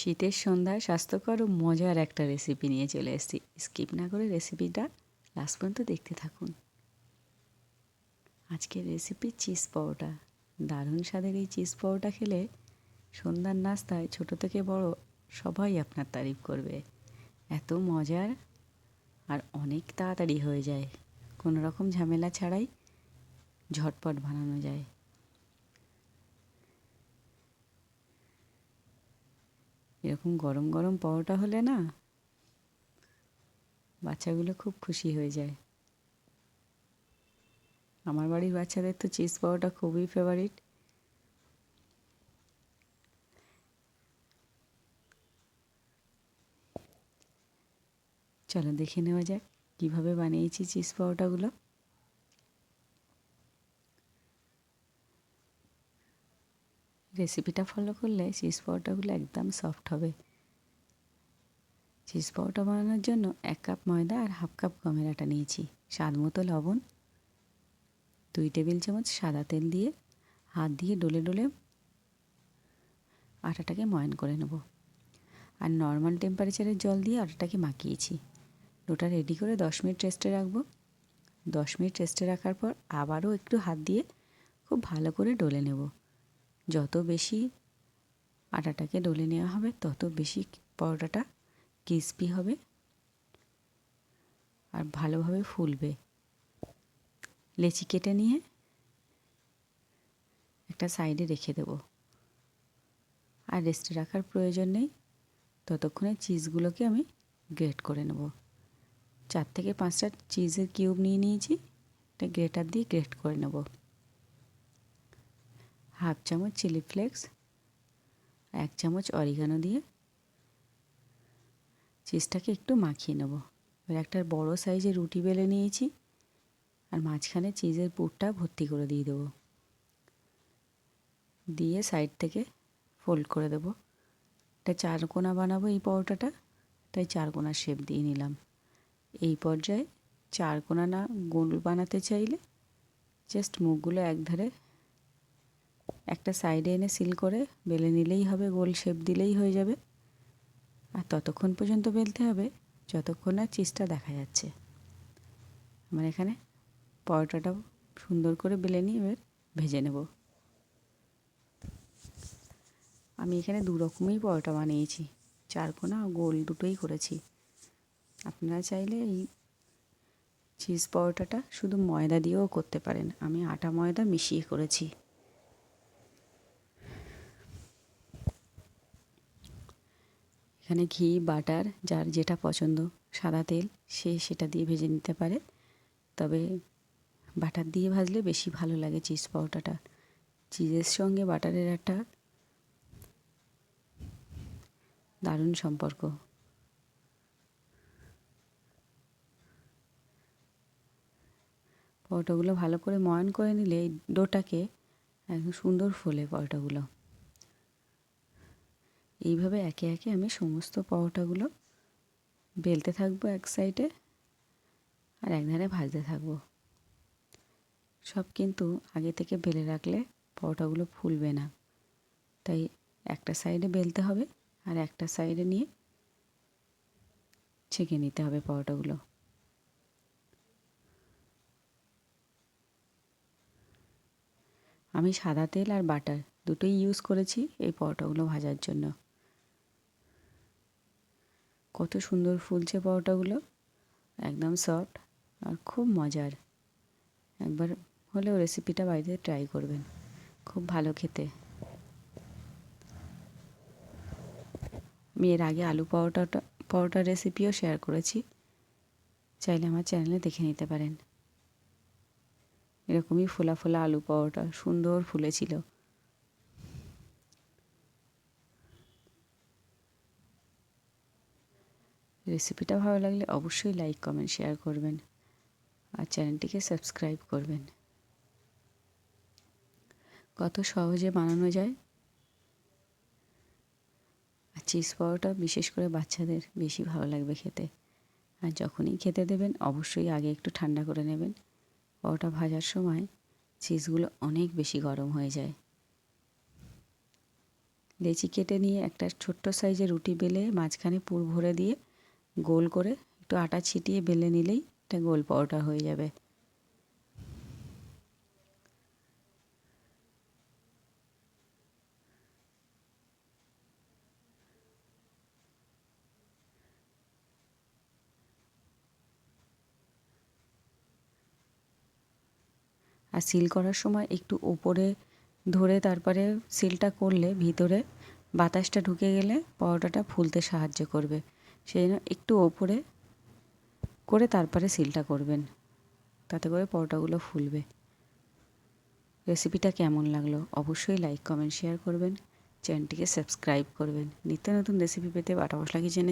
শীতের সন্ধ্যায় স্বাস্থ্যকর ও মজার একটা রেসিপি নিয়ে চলে এসেছি। স্কিপ না করে রেসিপিটা লাস্ট পর্যন্ত দেখতে থাকুন। আজকের রেসিপি চিজ পরোটা। দারুণ স্বাদের এই চিজ পরোটা খেলে সন্ধ্যার নাস্তায় ছোট থেকে বড় সবাই আপনার তারিফ করবে। এত মজার আর অনেক তাড়াতাড়ি হয়ে যায়। কোনো রকম ঝামেলা ছাড়াই ঝটপট বানানো যায়। এরকম গরম গরম পরোটা হলে না বাচ্চাগুলো খুব খুশি হয়ে যায়। আমার বাড়ির বাচ্চাদের তো চিজ পরোটা খুবই ফেভারিট চলো দেখে নেওয়া যাক কীভাবে বানিয়েছি চিজ পরোটাগুলো। রেসিপিটা ফলো করলে চিজ পরোটাগুলো একদম সফট হবে। চিজ পরোটা বানানোর জন্য এক কাপ ময়দা আর হাফ কাপ গমের আটা নিয়েছি। স্বাদ মতো লবণ, দুই টেবিল চামচ সাদা তেল দিয়ে হাত দিয়ে ডলে ডলে আটাটাকে ময়ন করে নেব। আর নর্মাল টেম্পারেচারের জল দিয়ে আটাটাকে মাখিয়েছি। ডোটা রেডি করে দশ মিনিট রেস্টে রাখব। দশ মিনিট রেস্টে রাখার পর আবারও একটু হাত দিয়ে খুব ভালো করে ডলে নেব। যত বেশি আটাটাকে ডলে নেওয়া হবে, তত বেশি পরোটাটা ক্রিসপি হবে আর ভালোভাবে ফুলবে। লেচি কেটে নিয়ে একটা সাইডে রেখে দেব। আর রেস্টে রাখার প্রয়োজন নেই, ততক্ষণে চিজগুলোকে আমি গ্রেট করে নেব। চার থেকে পাঁচটা চিজের কিউব নিয়ে নিয়েছি এটা গ্রেটার দিয়ে গ্রেট করে নেব। হাফ চামচ চিলি ফ্লেক্স, এক চামচ অরিগানো দিয়ে চিজটাকে একটু মাখিয়ে নেব। এবার একটা বড় সাইজের রুটি বেলে নিয়েছি আর মাঝখানে চিজের পুরটা ভর্তি করে দিয়ে দেবো। দিয়ে সাইড থেকে ফোল্ড করে দেব। এটা চার কোনা বানাবো এই পরোটাটা, তাই চার কোনার শেপ দিয়ে নিলাম। এই পর্যায়ে চার কোনা না গোল বানাতে চাইলে জাস্ট মুখগুলো একধারে একটা সাইডে এনে সিল করে বেলে নিলেই হবে, গোল শেপ দিলেই হয়ে যাবে। আর ততক্ষণ পর্যন্ত বেলতে হবে, যতক্ষণ না চিজটা দেখা যাচ্ছে। আমার এখানে পরোটাটাও সুন্দর করে বেলে নিয়ে এবার ভেজে নেব। আমি এখানে দু রকমই পরোটা বানিয়েছি চারকোনা গোল দুটোই করেছি। আপনারা চাইলে এই চিজ পরোটাটা শুধু ময়দা দিয়েও করতে পারেন। আমি আটা ময়দা মিশিয়ে করেছি। এখানে ঘি, বাটার, যার যেটা পছন্দ, সাদা তেল, সে সেটা দিয়ে ভেজে নিতে পারে। তবে বাটার দিয়ে ভাজলে বেশি ভালো লাগে চিজ পাউডারটা চিজের সঙ্গে বাটারের একটা দারুণ সম্পর্ক। পরোটাগুলো ভালো করে ময়ন করে নিলে ডোটাকে একদম সুন্দর ফোলে পরোটাগুলো। এইভাবে একে একে আমি সমস্ত পরোটাগুলো বেলতে থাকব এক সাইডে আর এক ধারে ভাজতে থাকব। সব কিন্তু আগে থেকে বেলে রাখলে পরোটাগুলো ফুলবে না। তাই একটা সাইডে বেলতে হবে আর একটা সাইডে নিয়ে ছেঁকে নিতে হবে পরোটাগুলো। আমি সাদা তেল আর বাটার দুটোই ইউজ করেছি এই পরোটাগুলো ভাজার জন্য। কত সুন্দর ফুলছে পরোটাগুলো। একদম সফট আর খুব মজার। একবার হলেও রেসিপিটা বাড়িতে ট্রাই করবেন। খুব ভালো খেতে। আমি এর আগে আলু পরোটাটা, পরোটার রেসিপিও শেয়ার করেছি। চাইলে আমার চ্যানেলে দেখে নিতে পারেন। এরকমই ফোলা ফোলা আলু পরোটা সুন্দর ফুলেছিল। রেসিপিটা ভালো লাগলে অবশ্যই লাইক, কমেন্ট, শেয়ার করবেন আর চ্যানেলটিকে সাবস্ক্রাইব করবেন। কত সহজে বানানো যায়। আর চিজ পরোটা বিশেষ করে বাচ্চাদের বেশি ভালো লাগবে খেতে। আর যখনই খেতে দেবেন, অবশ্যই আগে একটু ঠান্ডা করে নেবেন। পরোটা ভাজার সময় চিজগুলো অনেক বেশি গরম হয়ে যায়। লেচি কেটে নিয়ে একটা ছোট্ট সাইজের রুটি বেলে মাঝখানে পুর ভরে দিয়ে গোল করে একটু আটা ছিটিয়ে বেলে নিলেই এটা গোল পরোটা হয়ে যাবে। আর সিল করার সময় একটু ওপরে ধরে তারপরে সিলটা করলে ভিতরে বাতাসটা ঢুকে গেলে পরোটাটা ফুলতে সাহায্য করবে। সেই জন্য একটু ওপরে করে তারপরে সিলটা করবেন। তাতে করে পরোটাগুলো ফুলবে। রেসিপিটা কেমন লাগল অবশ্যই লাইক কমেন্ট শেয়ার করবেন। চ্যানেলটিকে সাবস্ক্রাইব করবেন। নিত্য নতুন রেসিপি পেতে বাটা মশলা কিচেনে